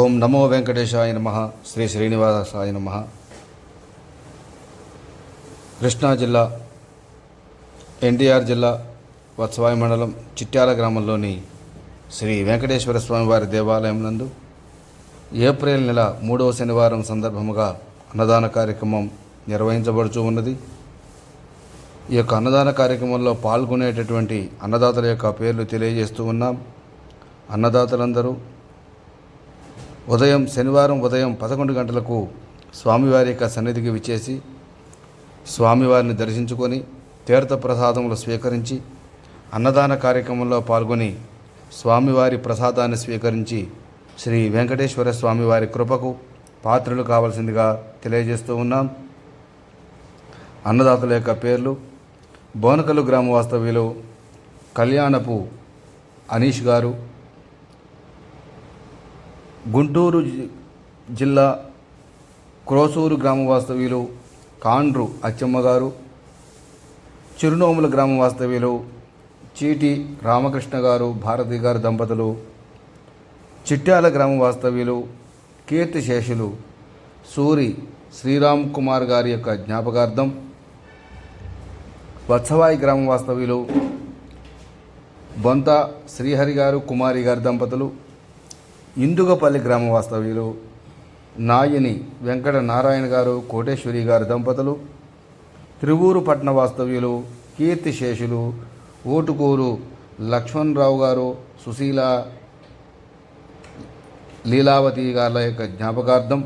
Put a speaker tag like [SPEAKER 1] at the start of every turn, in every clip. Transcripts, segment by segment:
[SPEAKER 1] ఓం నమో వెంకటేశాయ నమ. శ్రీ శ్రీనివాసాయ నమ. కృష్ణా జిల్లా ఎన్టీఆర్ జిల్లా వత్సవాయి మండలం చిట్యాల గ్రామంలోని శ్రీ వెంకటేశ్వర స్వామి వారి దేవాలయం నందు ఏప్రిల్ నెల మూడవ శనివారం సందర్భముగా అన్నదాన కార్యక్రమం నిర్వహించబడుచూ ఉన్నది. ఈ యొక్క అన్నదాన కార్యక్రమంలో పాల్గొనేటటువంటి అన్నదాతల యొక్క పేర్లు తెలియజేస్తూ ఉన్నాం. అన్నదాతలందరూ ఉదయం శనివారం ఉదయం పదకొండు గంటలకు స్వామివారి యొక్క సన్నిధికి విచ్చేసి స్వామివారిని దర్శించుకొని తీర్థ ప్రసాదములు స్వీకరించి అన్నదాన కార్యక్రమంలో పాల్గొని స్వామివారి ప్రసాదాన్ని స్వీకరించి శ్రీ వెంకటేశ్వర స్వామివారి కృపకు పాత్రలు కావలసిందిగా తెలియజేస్తూ ఉన్నాం. అన్నదాతల యొక్క పేర్లు బోనకల్లు గ్రామ వాస్తవ్యులు కళ్యాణపు అనీష్ గారు గుంటూరు జి- జిల్లా క్రోసూరు గ్రామ వాస్తవ్యులు కాండ్రు అచ్చమ్మ గారు చిరునోముల గ్రామ వాస్తవ్యులు చీటి రామకృష్ణ గారు భారతి గారు దంపతులు చిట్యాల గ్రామ వాస్తవ్యులు కీర్తిశేషులు సూరి శ్రీరామ్ కుమార్ గారి యొక్క జ్ఞాపకార్థం వత్సవాయి గ్రామ వాస్తవ్యులు బొంత శ్రీహరి గారు కుమారి గారి దంపతులు ఇందుగపల్లి గ్రామ వాస్తవ్యులు నాయని వెంకట నారాయణ గారు కోటేశ్వరి గారి దంపతులు త్రివూరు పట్న వాస్తవ్యులు కీర్తిశేషులు ఓటుకూరు లక్ష్మణరావు గారు సుశీల లీలావతి గారి యొక్క జ్ఞాపకార్థం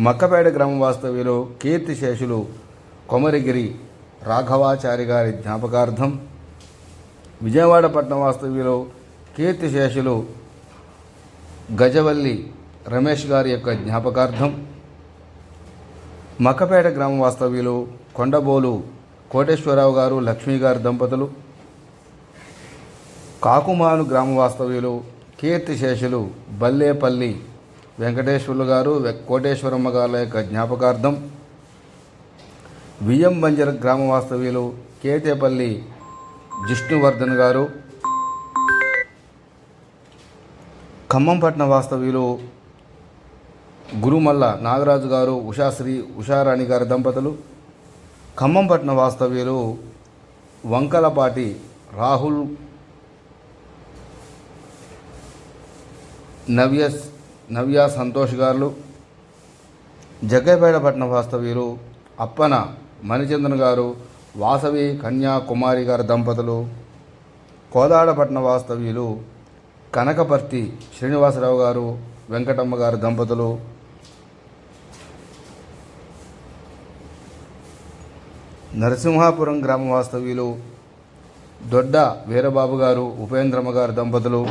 [SPEAKER 1] మక్కపేట గ్రామ వాస్తవ్యులు కీర్తిశేషులు కొమరిగిరి రాఘవాచారి గారి జ్ఞాపకార్థం విజయవాడ పట్నం వాస్తవ్యులు కీర్తిశేషులు గజవల్లి రమేష్ గారి యొక్క జ్ఞాపకార్థం మక్కపేట గ్రామ వాస్తవ్యులు కొండబోలు కోటేశ్వరరావు గారు లక్ష్మి గారి దంపతులు కాకుమాను గ్రామ వాస్తవ్యులు కీర్తిశేషులు బల్లేపల్లి వెంకటేశ్వర్లు గారు వె- కోటేశ్వరమ్మ గారి యొక్క జ్ఞాపకార్థం వియ్యం బంజర గ్రామ వాస్తవ్యులు కేతేపల్లి జిష్ణువర్ధన్ గారు ఖమ్మంపట్న వాస్తవ్యులు గురుమల్ల నాగరాజు గారు ఉషాశ్రీ ఉషారాణి గారి దంపతులు. ఖమ్మంపట్న వాస్తవ్యులు వంకలపాటి రాహుల్ నవ్య నవ్య సంతోష్ గారు జగ్గైపేటపట్న వాస్తవ్యులు అప్పన మణిచంద్రన్ గారు వాసవి కన్యాకుమారి గారి దంపతులు. కోదాడపట్న వాస్తవ్యులు కనకపర్తి శ్రీనివాసరావు గారు వెంకటమ్మ గారు దంపతులు. నరసింహాపురం గ్రామ వాస్తవ్యులు దొడ్డ వీరబాబు గారు ఉపేంద్రమ్మ గారు దంపతులు.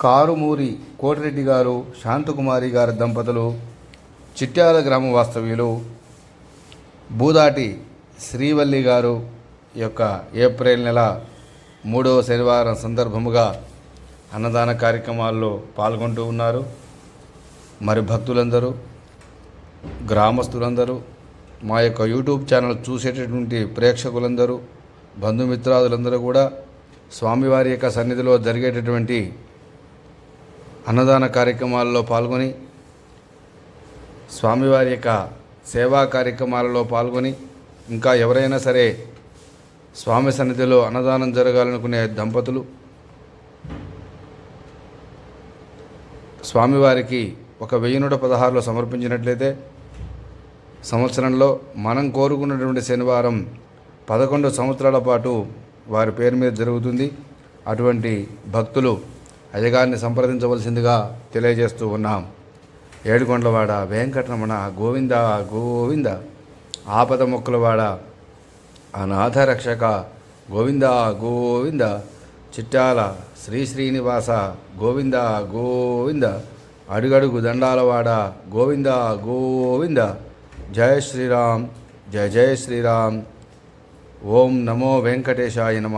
[SPEAKER 1] కారుమూరి కోటిరెడ్డి గారు శాంతకుమారి గారి దంపతులు. చిట్యాల గ్రామ వాస్తవ్యులు. బూదాటి శ్రీవల్లి గారు యొక్క ఏప్రిల్ నెల మూడవ శనివారం సందర్భముగా అన్నదాన కార్యక్రమాల్లో పాల్గొంటూ ఉన్నారు. మరి భక్తులందరూ గ్రామస్తులందరూ మా యొక్క యూట్యూబ్ ఛానల్ చూసేటటువంటి ప్రేక్షకులందరూ బంధుమిత్రాదులందరూ కూడా స్వామివారి యొక్క సన్నిధిలో జరిగేటటువంటి అన్నదాన కార్యక్రమాల్లో పాల్గొని స్వామివారి యొక్క సేవా కార్యక్రమాలలో పాల్గొని ఇంకా ఎవరైనా సరే స్వామి సన్నిధిలో అన్నదానం జరగాలనుకునే దంపతులు స్వామివారికి ఒక వెయ్యి నూట పదహారులో సమర్పించినట్లయితే సంవత్సరంలో మనం కోరుకున్నటువంటి శనివారం పదకొండు సంవత్సరాల పాటు వారి పేరు మీద జరుగుతుంది. అటువంటి భక్తులు అయ్యగారిని సంప్రదించవలసిందిగా తెలియజేస్తూ ఉన్నాం. ఏడుకొండలవాడ వెంకటరమణ గోవింద గోవింద ఆపద మొక్కలవాడ అనాథ రక్షక గోవింద గోవింద చిట్టాల శ్రీ శ్రీనివాస గోవింద గోవింద అడుగడుగు దండాలవాడ గోవింద గోవింద. జయ శ్రీరామ్ జయ జయ శ్రీరామ్. ఓం నమో వెంకటేశాయ నమ.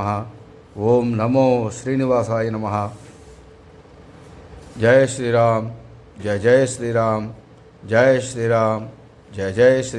[SPEAKER 1] ఓం నమో శ్రీనివాసాయ నమ. జయ శ్రీరామ్ జయ జయ శ్రీరామ్ జయ శ్రీరామ్ జయ జయ శ్రీ